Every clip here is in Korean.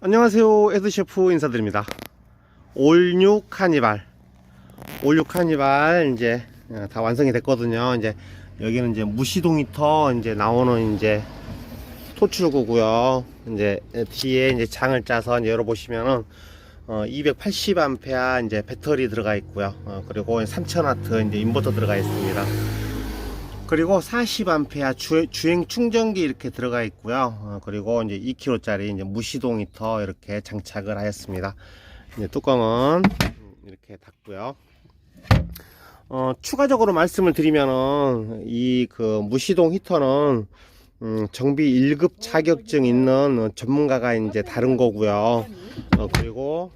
안녕하세요 에드셰프 인사드립니다. 올뉴 카니발. 올뉴 카니발 이제 어, 다 완성이 됐거든요. 이제 여기는 이제 무시동 히터 이제 나오는 이제 토출구고요. 이제 뒤에 이제 장을 짜서 이제 열어보시면은 어, 280A 이제 배터리 들어가 있고요. 어, 그리고 3000W 이제 인버터 들어가 있습니다 그리고 40A 주, 주행 충전기 이렇게 들어가 있고요. 어, 그리고 이제 2kg짜리 이제 무시동 히터 이렇게 장착을 하였습니다. 이제 뚜껑은 이렇게 닫고요. 어, 추가적으로 말씀을 드리면은 이 그 무시동 히터는 음, 정비 1급 자격증 있는 전문가가 이제 다른 거고요. 어, 그리고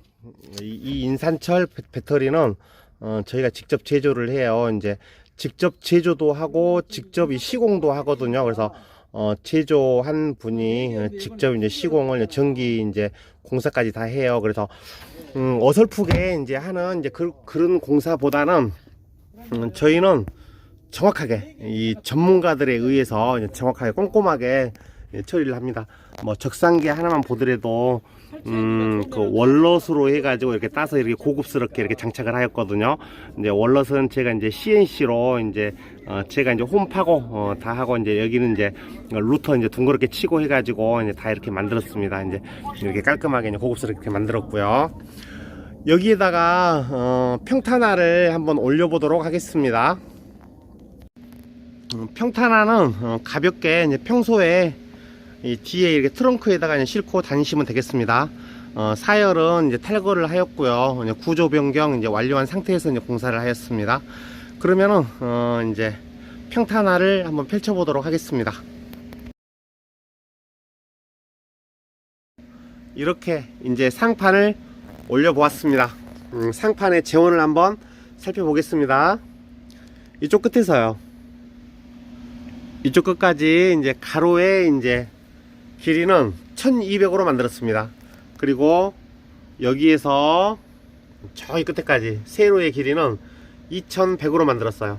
이, 이 인산철 배- 배터리는 어, 저희가 직접 제조를 해요. 이제 직접 제조도 하고 직접 이 시공도 하거든요. 그래서 어, 제조한 분이 어, 직접 이제 시공을 전기 이제 공사까지 다 해요. 그래서 음, 어설프게 이제 하는 이제 그, 그런 공사보다는 음, 저희는 정확하게 이 전문가들에 의해서 정확하게 꼼꼼하게 예, 처리를 합니다. 뭐 적상계 하나만 보더라도 음, 그 월넛으로 해가지고 이렇게 따서 이렇게 고급스럽게 이렇게 장착을 하였거든요. 이제 월넛은 제가 이제 CNC로 이제 어, 제가 이제 홈 파고 어, 다 하고 이제 여기는 이제 루터 이제 둥그렇게 치고 해가지고 이제 다 이렇게 만들었습니다. 이제 이렇게 깔끔하게 이제 고급스럽게 만들었고요. 여기에다가 어, 평탄화를 한번 올려보도록 하겠습니다. 음, 평탄화는 어, 가볍게 이제 평소에 이 뒤에 이렇게 트렁크에다가 이제 싣고 다니시면 되겠습니다. 어, 사열은 이제 탈거를 하였고요. 이제 구조 변경 이제 완료한 상태에서 이제 공사를 하였습니다. 그러면은 어, 이제 평탄화를 한번 펼쳐보도록 하겠습니다. 이렇게 이제 상판을 올려보았습니다. 음, 상판의 재원을 한번 살펴보겠습니다. 이쪽 끝에서요. 이쪽 끝까지 이제 가로에 이제 길이는 1200으로 만들었습니다. 그리고 여기에서 저기 끝에까지 세로의 길이는 2100으로 만들었어요.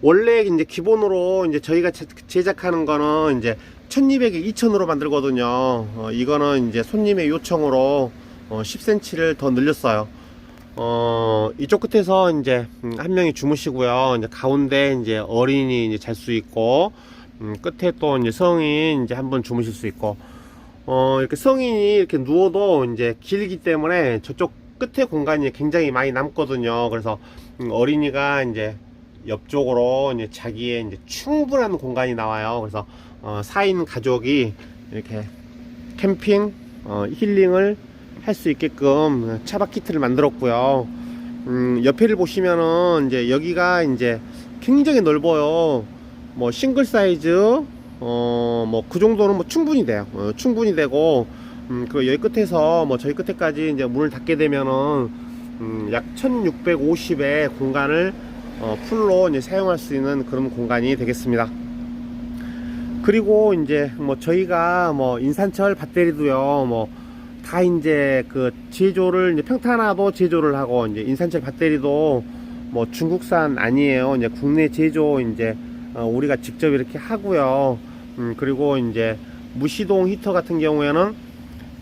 원래 이제 기본으로 이제 저희가 제- 제작하는 거는 이제 1200에 2000으로 만들거든요. 어, 이거는 이제 손님의 요청으로 어, 10cm를 더 늘렸어요. 어, 이쪽 끝에서 이제 음, 한 명이 주무시고요. 이제 가운데 이제 어린이 이제 잘 수 있고, 음, 끝에 또 이제 성인 이제 한번 주무실 수 있고, 어, 이렇게 성인이 이렇게 누워도 이제 길기 때문에 저쪽 끝에 공간이 굉장히 많이 남거든요. 그래서 음, 어린이가 이제 옆쪽으로 이제 자기의 이제 충분한 공간이 나와요. 그래서 어, 4인 가족이 이렇게 캠핑, 어, 힐링을 할 수 있게끔 차박 키트를 만들었고요. 음, 옆에를 보시면은 이제 여기가 이제 굉장히 넓어요. 뭐 싱글 사이즈, 어, 뭐 그 정도는 뭐 충분히 돼요. 어, 충분히 되고, 음, 그 여기 끝에서 뭐 저희 끝에까지 이제 문을 닫게 되면은 음, 약 1650의 공간을 어, 풀로 이제 사용할 수 있는 그런 공간이 되겠습니다. 그리고 이제 뭐 저희가 뭐 인산철 배터리도요 뭐 다 이제 그 제조를 이제 평탄화도 제조를 하고 이제 인산철 배터리도 뭐 중국산 아니에요 이제 국내 제조 이제 어, 우리가 직접 이렇게 하고요 음 그리고 이제 무시동 히터 같은 경우에는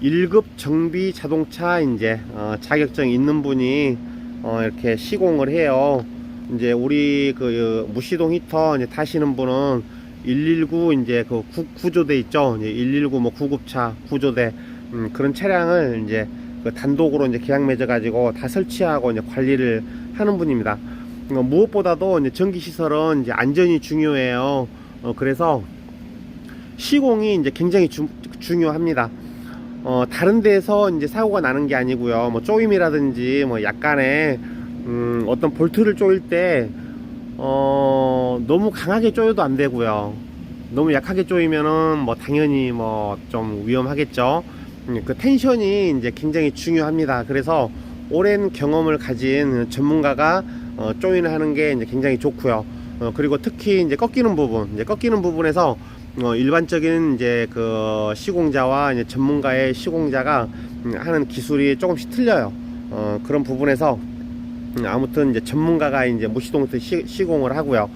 1급 정비 자동차 이제 어, 자격증 있는 분이 어, 이렇게 시공을 해요 이제 우리 그 무시동 히터 이제 타시는 분은 119 이제 그 구, 구조대 있죠. 이제 119 뭐 구급차 구조대 음, 그런 차량을 이제 그 단독으로 이제 계약 맺어 가지고 다 설치하고 이제 관리를 하는 분입니다. 어, 무엇보다도 이제 전기 시설은 이제 안전이 중요해요. 어, 그래서 시공이 이제 굉장히 주- 중요합니다. 어, 다른 데서 이제 사고가 나는 게 아니고요. 뭐 조임이라든지 뭐 약간의 음, 어떤 볼트를 조일 때 어, 너무 강하게 조여도 안 되고요. 너무 약하게 조이면은 뭐 당연히 뭐 좀 위험하겠죠. 음, 그 텐션이 이제 굉장히 중요합니다. 그래서 오랜 경험을 가진 전문가가 어, 조인을 하는 게 이제 굉장히 좋고요. 어, 그리고 특히 이제 꺾이는 부분, 이제 꺾이는 부분에서 어, 일반적인 이제 그 시공자와 이제 전문가의 시공자가 음, 하는 기술이 조금씩 틀려요. 어, 그런 부분에서 음, 아무튼 이제 전문가가 이제 무시동부터 시, 시공을 하고요.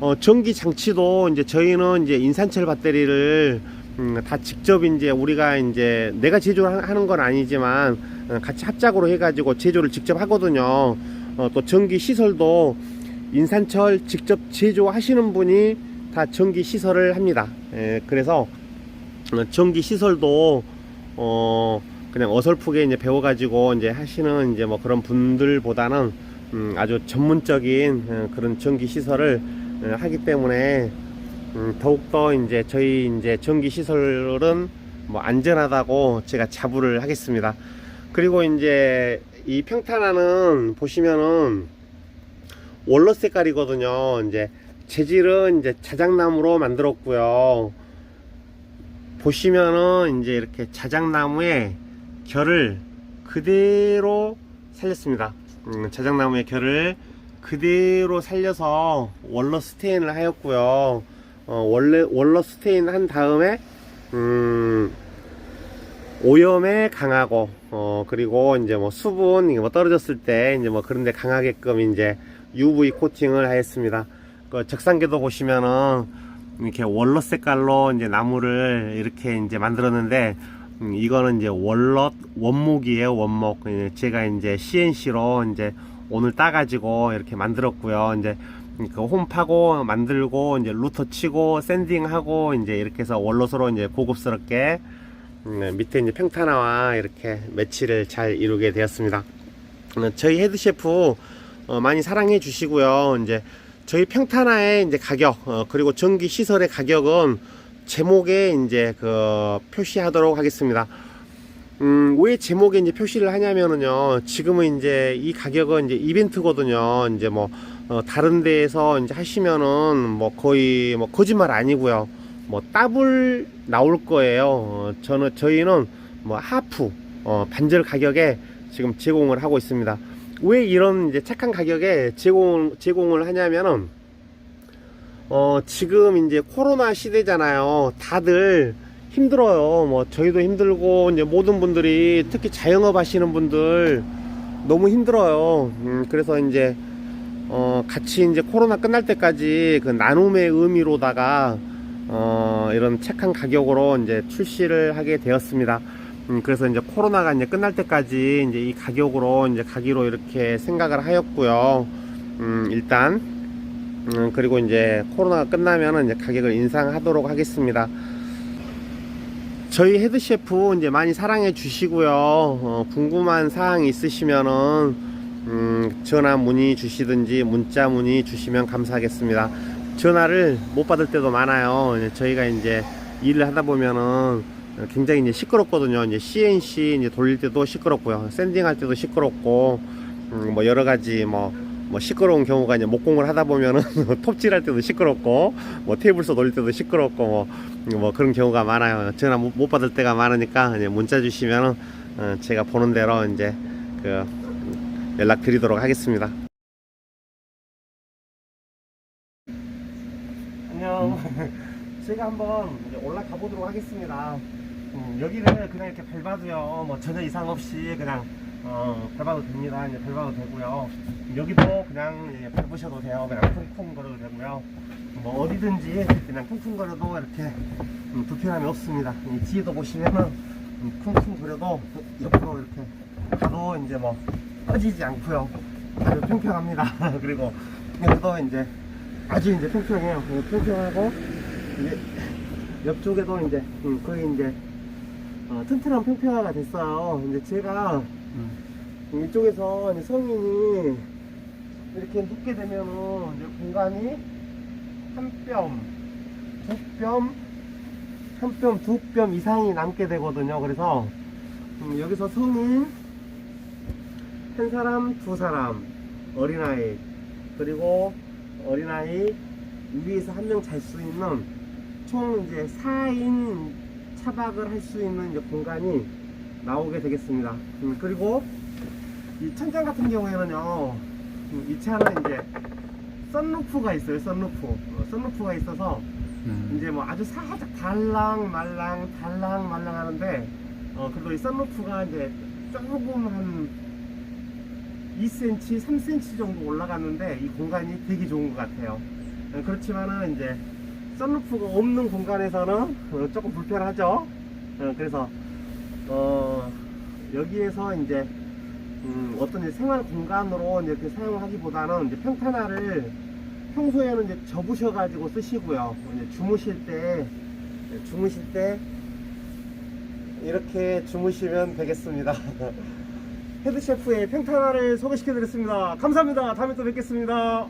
어, 전기 장치도 이제 저희는 이제 인산철 배터리를 음, 다 직접 이제 우리가 이제 내가 제조하는 건 아니지만 어, 같이 합작으로 해가지고 제조를 직접 하거든요. 어, 또 전기 시설도 인산철 직접 제조하시는 분이 다 전기 시설을 합니다. 예, 그래서 어, 전기 시설도 어 그냥 어설프게 이제 배워가지고 이제 하시는 이제 뭐 그런 분들보다는 음, 아주 전문적인 어, 그런 전기 시설을 어, 하기 때문에 음, 더욱더 이제 저희 이제 전기 시설은 뭐 안전하다고 제가 자부를 하겠습니다. 그리고 이제 이 평탄화는 보시면은 원로 색깔이거든요. 이제 재질은 이제 자작나무로 만들었고요. 보시면은 이제 이렇게 자작나무의 결을 그대로 살렸습니다. 음, 자작나무의 결을 그대로 살려서 원러 스테인을 하였고요. 어, 원래 원러 스테인 한 다음에 음, 오염에 강하고 어, 그리고 이제 뭐 수분 뭐 떨어졌을 때 이제 뭐 그런데 강하게끔 이제 UV 코팅을 하였습니다. 그 적상계도 보시면은 이렇게 원로 색깔로 이제 나무를 이렇게 이제 만들었는데 음, 이거는 이제 원롯 원목이에요 원목 예, 제가 이제 CNC로 이제 오늘 따가지고 이렇게 만들었고요 이제 그홈 파고 만들고 이제 루터 치고 샌딩하고 이제 이렇게 해서 원롯으로 이제 고급스럽게 음, 밑에 이제 평탄화와 이렇게 매치를 잘 이루게 되었습니다. 어, 저희 헤드 셰프 어, 많이 사랑해 주시고요. 이제 저희 평탄화의 이제 가격 어, 그리고 전기 시설의 가격은 제목에 이제 그 표시하도록 하겠습니다. 음, 왜 제목에 이제 표시를 하냐면은요, 지금은 이제 이 가격은 이제 이벤트거든요. 이제 뭐, 어, 다른 데에서 이제 하시면은 뭐 거의 뭐 거짓말 아니고요. 뭐 더블 나올 거예요. 어, 저는, 저희는 뭐 하프, 어, 반절 가격에 지금 제공을 하고 있습니다. 왜 이런 이제 착한 가격에 제공, 제공을 하냐면은, 어, 지금 이제 코로나 시대잖아요. 다들 힘들어요. 뭐, 저희도 힘들고, 이제 모든 분들이, 특히 자영업 하시는 분들, 너무 힘들어요. 음, 그래서 이제, 어, 같이 이제 코로나 끝날 때까지 그 나눔의 의미로다가, 어, 이런 착한 가격으로 이제 출시를 하게 되었습니다. 음, 그래서 이제 코로나가 이제 끝날 때까지 이제 이 가격으로 이제 가기로 이렇게 생각을 하였고요. 음, 일단, 음, 그리고 이제 코로나가 끝나면은 이제 가격을 인상하도록 하겠습니다. 저희 헤드 셰프 이제 많이 사랑해 주시고요. 어, 궁금한 사항 있으시면은 음, 전화 문의 주시든지 문자 문의 주시면 감사하겠습니다. 전화를 못 받을 때도 많아요. 저희가 이제 일을 하다 보면은 굉장히 이제 시끄럽거든요. 이제 CNC 이제 돌릴 때도 시끄럽고요. 샌딩할 때도 시끄럽고 음, 뭐 여러 가지 뭐, 뭐 시끄러운 경우가 이제 목공을 하다 보면은 톱질할 때도 시끄럽고 뭐 테이블서 돌릴 때도 시끄럽고 뭐, 뭐 그런 경우가 많아요. 전화 못, 못 받을 때가 많으니까 이제 문자 주시면은 어, 제가 보는 대로 이제 그 연락 드리도록 하겠습니다. 안녕. 제가 한번 올라가 보도록 하겠습니다. 음, 여기를 그냥 이렇게 밟아도요, 뭐 전혀 이상 없이 그냥 어, 밟아도 됩니다. 이제 밟아도 되고요. 여기도 그냥 이제 밟으셔도 돼요. 그냥 쿵쿵 걸어도 되고요. 뭐 어디든지 그냥 쿵쿵 걸어도 이렇게 음, 불편함이 없습니다. 이 뒤에도 보시면은 음, 쿵쿵 거려도 옆으로 이렇게 가도 이제 뭐 꺼지지 않고요. 아주 평평합니다. 그리고 여기도 이제 아주 이제 평평해요. 어, 평평하고 옆쪽에도 이제 음, 거의 이제 어, 튼튼한 평평화가 됐어요. 이제 제가 음, 이쪽에서 이제 성인이 이렇게 눕게 되면은 이제 공간이 한 뼘, 두 뼘, 한 뼘, 두 뼘 이상이 남게 되거든요. 그래서 음, 여기서 성인 한 사람, 두 사람, 어린아이, 그리고 어린아이 위에서 한 명 잘 수 있는 총 이제 4인 차박을 할 수 있는 이제 공간이 나오게 되겠습니다. 음, 그리고 이 천장 같은 경우에는요, 음, 이 차는 이제 썬루프가 있어요, 썬루프. 어, 썬루프가 있어서 이제 뭐 아주 살짝 달랑 말랑 달랑 말랑 하는데 어 그래도 이 썬루프가 이제 조금 한 2cm, 3cm 정도 올라갔는데 이 공간이 되게 좋은 것 같아요. 어, 그렇지만은 이제 썬루프가 없는 공간에서는 어, 조금 불편하죠. 어, 그래서 어, 여기에서 이제 음, 어떤 이제 생활 공간으로 이렇게 사용하기보다는 이제 평탄화를 평소에는 이제 접으셔가지고 쓰시고요. 이제 주무실 때 주무실 때 이렇게 주무시면 되겠습니다. 헤드 셰프의 평탄화를 소개시켜드렸습니다. 감사합니다. 다음에 또 뵙겠습니다.